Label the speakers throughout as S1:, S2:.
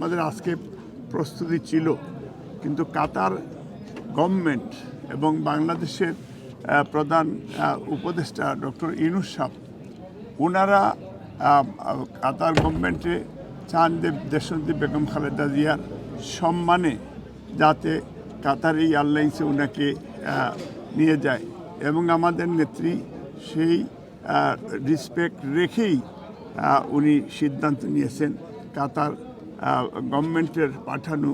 S1: আমাদের আজকে প্রস্তুতি ছিল, কিন্তু কাতার গভর্নমেন্ট এবং বাংলাদেশের প্রধান উপদেষ্টা ডক্টর ইনুস সাহ ওনারা কাতার গভর্নমেন্টে চান যে দেশনদী বেগম খালেদা জিয়ার সম্মানে যাতে কাতার এই এয়ারলাইন্সে ওনাকে নিয়ে যায় এবং আমাদের নেত্রী সেই রিসপেক্ট রেখেই উনি সিদ্ধান্ত নিয়েছেন কাতার গভর্নমেন্টের পাঠানো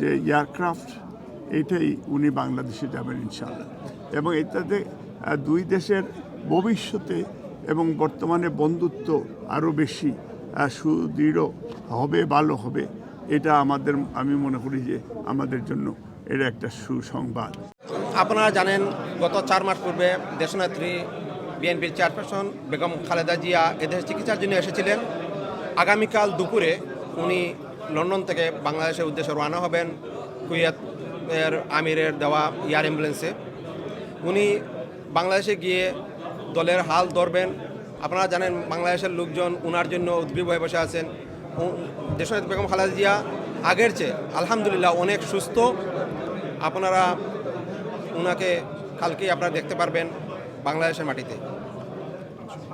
S1: যে এয়ারক্রাফট, এটাই উনি বাংলাদেশে যাবেন ইনশাল্লাহ এবং এটাতে দুই দেশের ভবিষ্যতে এবং বর্তমানে বন্ধুত্ব আরও বেশি সুদৃঢ় হবে, ভালো হবে, এটা আমাদের, আমি মনে করি যে আমাদের জন্য এটা একটা সুসংবাদ।
S2: আপনারা জানেন, গত চার মাস পূর্বে দেশনেত্রী বিএনপির চেয়ারপারসন বেগম খালেদা জিয়া এদের চিকিৎসার জন্য এসেছিলেন। আগামীকাল দুপুরে উনি লন্ডন থেকে বাংলাদেশের উদ্দেশ্যে রওনা হবেন কুয়েত এর আমিরের দেওয়া এয়ার অ্যাম্বুলেন্সে। উনি বাংলাদেশে গিয়ে দলের হাল ধরবেন। আপনারা জানেন বাংলাদেশের লোকজন উনার জন্য উদ্গ্রীব হয়ে বসে আছেন। দেশনেত্রী বেগম খালেদা জিয়া আগের চেয়ে আলহামদুলিল্লাহ অনেক সুস্থ। আপনারা উনাকে কালকেই আপনারা দেখতে পারবেন বাংলাদেশের মাটিতে
S3: কারা কারা ওনার সবুজ সঙ্গে যাচ্ছেন
S2: উ- উ-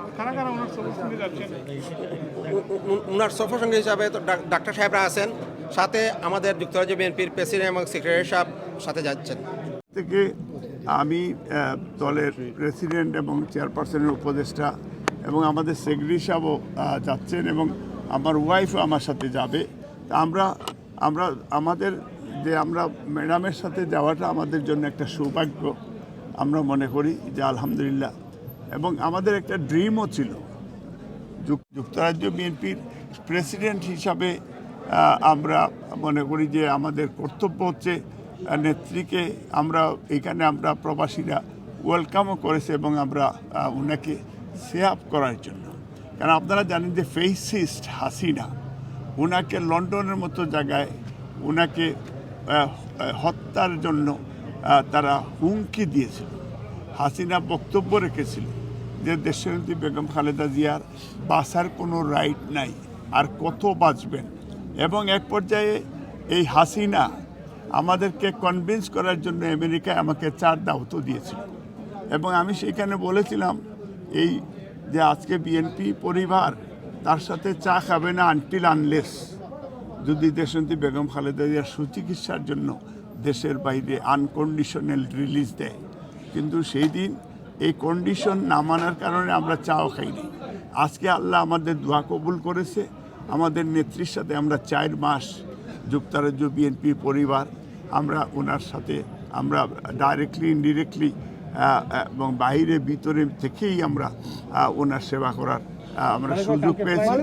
S2: উনার সফর সঙ্গী হিসাবে তো ডাক- ডাক্তার সাহেবরা আছেন সাথে আমাদের যুক্তরাজ্য বিএনপির প্রেসিডেন্ট এবং সেক্রেটারি সাহেব সাথে যাচ্ছেন।
S1: থেকে আমি দলের প্রেসিডেন্ট এবং চেয়ারপারসনের উপদেষ্টা এবং আমাদের সেক্রেটারি সাহেবও যাচ্ছেন এবং আমার ওয়াইফও আমার সাথে যাবে। তা আমরা আমরা আমাদের যে আমরা ম্যাডামের সাথে যাওয়াটা আমাদের জন্য একটা সৌভাগ্য। আমরা মনে করি যে আলহামদুলিল্লাহ এবং আমাদের একটা ড্রিমও ছিল। যুক- যুক্তরাজ্য বিএনপির প্রেসিডেন্ট হিসাবে আমরা মনে করি যে আমাদের কর্তব্য হচ্ছে নেত্রীকে আমরা, এখানে আমরা প্রবাসীরা ওয়েলকামও করেছে এবং আমরা ওনাকে সেভ করার জন্য। কারণ আপনারা জানেন যে ফেসিস্ট হাসিনা ওনাকে লন্ডনের মতো জায়গায় ওনাকে হত্যার জন্য তারা হুমকি দিয়েছিল। হাসিনা বক্তব্য রেখেছিল। যে দেশনেত্রী বেগম খালেদা জিয়ার বাঁচার কোনো রাইট নাই। আর কত বাঁচবেন? এবং এক পর্যায়ে এই হাসিনা আমাদেরকে কনভিন্স করার জন্য আমেরিকায় আমাকে চার দাওতো দিয়েছিল। এবং আমি সেখানে বলেছিলাম, এই যে আজকে বিএনপি পরিবার তার সাথে চা খাবে না আনটিল আনলেস যদি দেশনেত্রী বেগম খালেদা জিয়ার সুচিকিৎসার জন্য দেশের বাইরে আনকন্ডিশনাল রিলিজ দেয়। কিন্তু সেই দিন এই কন্ডিশন না মানার কারণে আমরা চাও খাইনি। আজকে আল্লাহ আমাদের দোয়া কবুল করেছে। আমাদের নেত্রীর সাথে আমরা চার মাস যুক্তরাজ্য বিএনপি পরিবার, আমরা ওনার সাথে, আমরা ডাইরেক্টলি ইনডিরেক্টলি এবং বাইরে, ভিতরে থেকেই আমরা ওনার সেবা করার আমরা সুযোগ পেয়েছি।